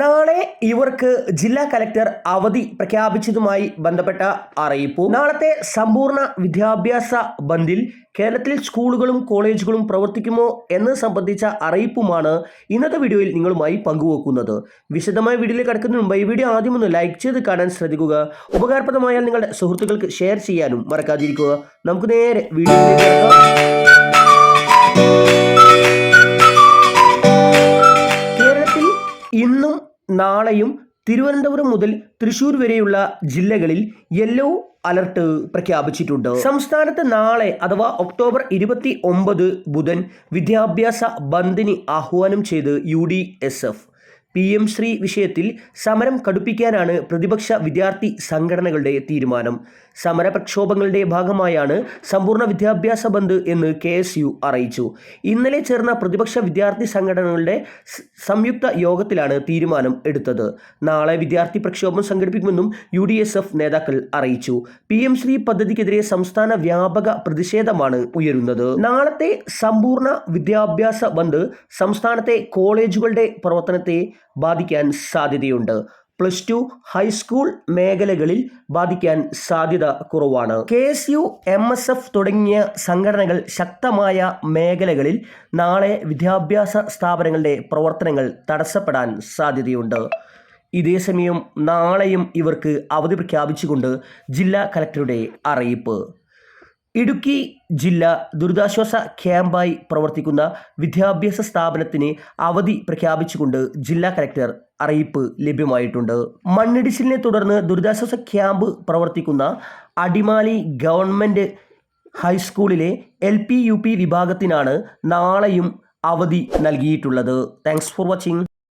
നാളെ ഇവർക്ക് ജില്ലാ കലക്ടർ അവധി പ്രഖ്യാപിച്ചതുമായി ബന്ധപ്പെട്ട അറിയിപ്പ്. നാളത്തെ സമ്പൂർണ വിദ്യാഭ്യാസ ബന്ദിൽ കേരളത്തിൽ സ്കൂളുകളും കോളേജുകളും പ്രവർത്തിക്കുമോ എന്ന് സംബന്ധിച്ച അറിയിപ്പുമാണ് ഇന്നത്തെ വീഡിയോയിൽ നിങ്ങളുമായി പങ്കുവെക്കുന്നത്. വിശദമായ വീഡിയോയിൽ കിടക്കുന്നതിന് മുമ്പ് ഈ വീഡിയോ ആദ്യം ഒന്ന് ലൈക്ക് ചെയ്ത് കാണാൻ ശ്രദ്ധിക്കുക. ഉപകാരപ്രദമായാൽ നിങ്ങളുടെ സുഹൃത്തുക്കൾക്ക് ഷെയർ ചെയ്യാനും മറക്കാതിരിക്കുക. നമുക്ക് നേരെ വീഡിയോയിലേക്ക് നാളെയും തിരുവനന്തപുരം മുതൽ തൃശൂർ വരെയുള്ള ജില്ലകളിൽ യെല്ലോ അലർട്ട് പ്രഖ്യാപിച്ചിട്ടുണ്ട്. സംസ്ഥാനത്ത് നാളെ അഥവാ ഒക്ടോബർ ഇരുപത്തി ഒമ്പത് ബുധൻ വിദ്യാഭ്യാസ ബന്ദിന് ആഹ്വാനം ചെയ്ത് U D S F. P M Shri വിഷയത്തിൽ സമരം കടുപ്പിക്കാനാണ് പ്രതിപക്ഷ വിദ്യാർത്ഥി സംഘടനകളുടെ തീരുമാനം. സമര പ്രക്ഷോഭങ്ങളുടെ ഭാഗമായാണ് സമ്പൂർണ വിദ്യാഭ്യാസ ബന്ദ് എന്ന് കെ എസ് യു അറിയിച്ചു. ഇന്നലെ ചേർന്ന പ്രതിപക്ഷ വിദ്യാർത്ഥി സംഘടനകളുടെ സംയുക്ത യോഗത്തിലാണ് തീരുമാനം എടുത്തത്. നാളെ വിദ്യാർത്ഥി പ്രക്ഷോഭം സംഘടിപ്പിക്കുമെന്നും യു ഡി എസ് എഫ് നേതാക്കൾ അറിയിച്ചു. പി എം ശ്രീ പദ്ധതിക്കെതിരെ സംസ്ഥാന വ്യാപക പ്രതിഷേധമാണ് ഉയരുന്നത്. നാളത്തെ സമ്പൂർണ വിദ്യാഭ്യാസ ബന്ദ് സംസ്ഥാനത്തെ കോളേജുകളുടെ പ്രവർത്തനത്തെ ബാധിക്കാൻ സാധ്യതയുണ്ട്. പ്ലസ് ടു ഹൈസ്കൂൾ മേഖലകളിൽ ബാധിക്കാൻ സാധ്യത കുറവാണ്. K S U M S F തുടങ്ങിയ സംഘടനകൾ ശക്തമായ മേഖലകളിൽ നാളെ വിദ്യാഭ്യാസ സ്ഥാപനങ്ങളുടെ പ്രവർത്തനങ്ങൾ തടസ്സപ്പെടാൻ സാധ്യതയുണ്ട്. ഇതേസമയം നാളെയും ഇവർക്ക് അവധി പ്രഖ്യാപിച്ചുകൊണ്ട് ജില്ലാ കലക്ടറുടെ അറിയിപ്പ്. ഇടുക്കി ജില്ല ദുരിതാശ്വാസ ക്യാമ്പായി പ്രവർത്തിക്കുന്ന വിദ്യാഭ്യാസ സ്ഥാപനത്തിന് അവധി പ്രഖ്യാപിച്ചുകൊണ്ട് ജില്ലാ കലക്ടർ അറിയിപ്പ് ലഭ്യമായിട്ടുണ്ട്. മണ്ണിടിച്ചിലിനെ തുടർന്ന് ദുരിതാശ്വാസ ക്യാമ്പ് പ്രവർത്തിക്കുന്ന അടിമാലി ഗവൺമെന്റ് ഹൈസ്കൂളിലെ എൽ പി യു പി വിഭാഗത്തിനാണ് നാളെയും അവധി നൽകിയിട്ടുള്ളത്. Thanks for watching.